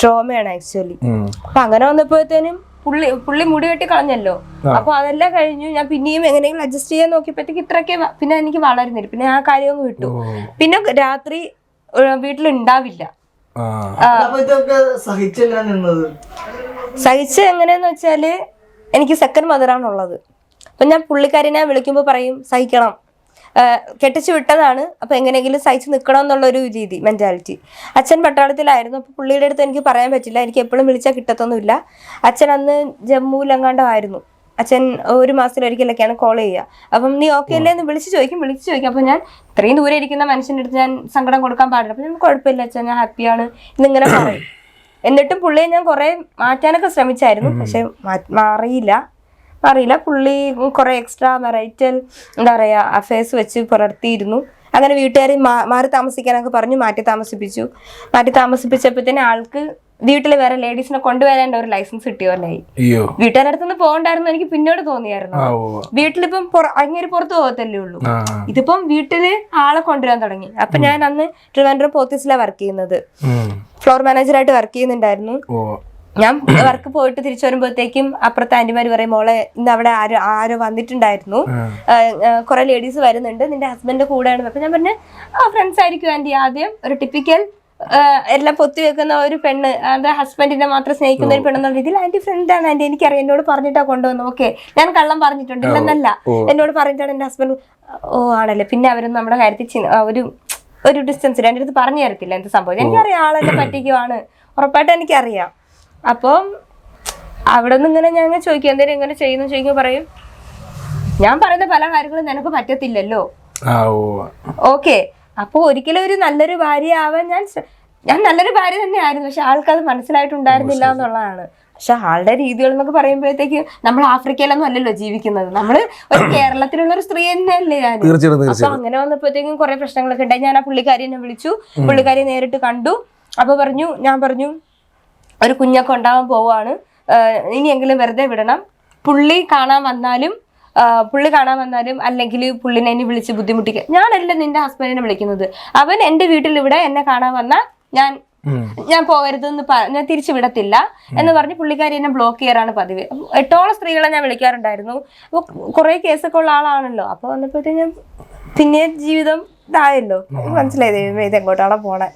ട്രോമയാണ് actually. അപ്പൊ അങ്ങനെ വന്നപ്പോഴത്തേനും പുള്ളി പുള്ളി മുടി വെട്ടി കളഞ്ഞല്ലോ. അപ്പൊ അതെല്ലാം കഴിഞ്ഞു. ഞാൻ പിന്നെയും എങ്ങനെയെങ്കിലും അഡ്ജസ്റ്റ് ചെയ്യാൻ നോക്കിയപ്പോഴത്തേക്ക് ഇത്രയൊക്കെ പിന്നെ എനിക്ക് വളരുന്നില്ല പിന്നെ ആ കാര്യം വിട്ടു. പിന്നെ രാത്രി വീട്ടിൽ വീട്ടിലുണ്ടാവില്ല. സഹിച്ച എങ്ങനെയെന്ന് വെച്ചാൽ എനിക്ക് സെക്കൻഡ് മദറാണുള്ളത് അപ്പൊ ഞാൻ പുള്ളിക്കാരിനെ വിളിക്കുമ്പോൾ പറയും സഹിക്കണം. കെട്ടിച്ചു വിട്ടതാണ്. അപ്പൊ എങ്ങനെയെങ്കിലും സഹിച്ചു നിൽക്കണം എന്നുള്ള ഒരു രീതി മെന്റാലിറ്റി അച്ഛൻ പട്ടാളത്തിലായിരുന്നു. അപ്പൊ പുള്ളിയുടെ അടുത്ത് എനിക്ക് പറയാൻ പറ്റില്ല. എനിക്ക് എപ്പോഴും വിളിച്ചാൽ കിട്ടത്തൊന്നുമില്ല. അച്ഛൻ അന്ന് ജമ്മുവിലെങ്ങാണ്ടോ ആയിരുന്നു അച്ഛൻ ഒരു മാസത്തിലൊരിക്കലൊക്കെയാണ് കോൾ ചെയ്യുക. അപ്പം നീ ഓക്കെ അല്ലേ എന്ന് വിളിച്ച് ചോദിക്കും. വിളിച്ച് ചോദിക്കും. അപ്പം ഞാൻ ഇത്രയും ദൂരെ ഇരിക്കുന്ന മനുഷ്യന്റെ അടുത്ത് ഞാൻ സങ്കടം കൊടുക്കാൻ പാടില്ല. അപ്പം ഞാൻ കുഴപ്പമില്ല അച്ഛൻ ഞാൻ ഹാപ്പിയാണ് എന്നിങ്ങനെ പറയും. എന്നിട്ടും പുള്ളിയെ ഞാൻ കുറേ മാറ്റാനൊക്കെ ശ്രമിച്ചായിരുന്നു. പക്ഷെ മാറിയില്ല. മാറിയില്ല പുള്ളി കുറെ എക്സ്ട്രാ മെറൈറ്റൽ എന്താ പറയാ അഫയേഴ്സ് വെച്ച് പുലർത്തിയിരുന്നു. അങ്ങനെ വീട്ടുകാർ മാറി താമസിക്കാനൊക്കെ പറഞ്ഞു മാറ്റി താമസിപ്പിച്ചു. മാറ്റി താമസിപ്പിച്ചപ്പോഴത്തേന് ആൾക്ക് വീട്ടിൽ വേറെ ലേഡീസിനെ കൊണ്ടുവരേണ്ട ഒരു ലൈസൻസ് കിട്ടിയവരായി വീട്ടുകാരുടെ അടുത്തുനിന്ന് പോകണ്ടായിരുന്നു എനിക്ക് പിന്നോട് തോന്നിയായിരുന്നു. വീട്ടിലിപ്പം അങ്ങനെ പുറത്ത് പോകത്തല്ലേ ഉള്ളൂ. ഇതിപ്പം വീട്ടിൽ ആളെ കൊണ്ടുവരാൻ തുടങ്ങി. അപ്പൊ ഞാൻ അന്ന് ട്രിവാൻഡ്രം പോത്തീസിലാണ് വർക്ക് ചെയ്യുന്നത്. ഫ്ലോർ മാനേജറായിട്ട് വർക്ക് ചെയ്യുന്നുണ്ടായിരുന്നു. ഞാൻ വർക്ക് പോയിട്ട് തിരിച്ചു വരുമ്പോഴത്തേക്കും അപ്പുറത്തെ ആന്റിമാര് പറയും മോളെ ഇന്ന് അവിടെ ആരോ ആരോ വന്നിട്ടുണ്ടായിരുന്നു. കുറെ ലേഡീസ് വരുന്നുണ്ട്. നിന്റെ ഹസ്ബൻഡിന്റെ കൂടെയാണ്. അപ്പൊ ഞാൻ പറഞ്ഞു ആ ഫ്രണ്ട്സ് ആയിരിക്കും ആന്റി ആദ്യം. ഒരു ടിപ്പിക്കൽ എല്ലാം പൊത്തി വെക്കുന്ന ഒരു പെണ്ണ്. അത് ഹസ്ബൻഡിനെ മാത്രം സ്നേഹിക്കുന്ന ഒരു പെണ്ണ് പെണ്ണെന്നുള്ള രീതിയിൽ ആന്റി ഫ്രണ്ട് ആണ് ആന്റി എനിക്കറിയാം എന്നോട് പറഞ്ഞിട്ടാ കൊണ്ടുവന്നു ഓക്കെ ഞാൻ കള്ളം പറഞ്ഞിട്ടുണ്ട്. ഇല്ലെന്നല്ല എന്നോട് പറഞ്ഞിട്ടാണ് എന്റെ ഹസ്ബൻഡ് ഓ ആണല്ലേ. പിന്നെ അവരൊന്നും നമ്മുടെ കാര്യത്തിൽ ഒരു ഒരു ഡിസ്റ്റൻസ് എന്റെ അടുത്ത് പറഞ്ഞു തരത്തില്ല എന്ത് സംഭവം. എനിക്കറിയാം ആളെന്നെ പറ്റിക്കുവാണ്. ഉറപ്പായിട്ട് എനിക്കറിയാം. അപ്പം അവിടെ നിന്ന് ഇങ്ങനെ ഞങ്ങൾ ചോദിക്കും എന്തേലും ഇങ്ങനെ ചെയ്യുന്നു? ചോദിക്കുമ്പോൾ പറയും ഞാൻ പറയുന്ന പല കാര്യങ്ങളും നിനക്ക് പറ്റത്തില്ലല്ലോ. ഓക്കെ. അപ്പോൾ ഒരിക്കലും ഒരു നല്ലൊരു ഭാര്യ ആവാൻ ഞാൻ ഞാൻ നല്ലൊരു ഭാര്യ തന്നെയായിരുന്നു. പക്ഷെ ആൾക്കത് മനസ്സിലായിട്ടുണ്ടായിരുന്നില്ല എന്നുള്ളതാണ്. പക്ഷെ ആളുടെ രീതികൾ എന്നൊക്കെ പറയുമ്പോഴത്തേക്ക് നമ്മൾ ആഫ്രിക്കയിലൊന്നും അല്ലല്ലോ ജീവിക്കുന്നത്. നമ്മൾ ഒരു കേരളത്തിലുള്ള ഒരു സ്ത്രീ തന്നെയല്ലേ ഞാൻ. അപ്പൊ അങ്ങനെ വന്നപ്പോഴത്തേക്കും കുറെ പ്രശ്നങ്ങളൊക്കെ ഉണ്ടായി. ഞാൻ ആ പുള്ളിക്കാരിനെ വിളിച്ചു. പുള്ളിക്കാരി നേരിട്ട് കണ്ടു. അപ്പൊ പറഞ്ഞു ഞാൻ പറഞ്ഞു ഒരു കുഞ്ഞൊക്കെ ഉണ്ടാവാൻ പോവാണ് ഇനിയെങ്കിലും വെറുതെ വിടണം. പുള്ളി കാണാൻ വന്നാലും പുള്ളി കാണാൻ വന്നാലും അല്ലെങ്കിൽ പുള്ളിനെ എന്നെ വിളിച്ച് ബുദ്ധിമുട്ടിക്കുക ഞാനല്ല നിന്റെ ഹസ്ബൻഡിനെ വിളിക്കുന്നത്. അവൻ എന്റെ വീട്ടിൽ ഇവിടെ എന്നെ കാണാൻ വന്നാൽ ഞാൻ ഞാൻ പോകരുതെന്ന് ഞാൻ തിരിച്ചു വിടത്തില്ല എന്ന് പറഞ്ഞ് പുള്ളിക്കാരി എന്നെ ബ്ലോക്ക് ചെയ്യാറാണ് പതിവ്. എട്ടോളം സ്ത്രീകളെ ഞാൻ വിളിക്കാറുണ്ടായിരുന്നു. അപ്പോൾ കുറെ കേസൊക്കെ ഉള്ള ആളാണല്ലോ. അപ്പൊ വന്നപ്പോഴത്തേക്കും ഞാൻ പിന്നെ ജീവിതം ഇതായല്ലോ. മനസ്സിലായി ഇതെങ്ങോട്ടാണോ ഇത് എങ്ങോട്ടാണ് പോണേ.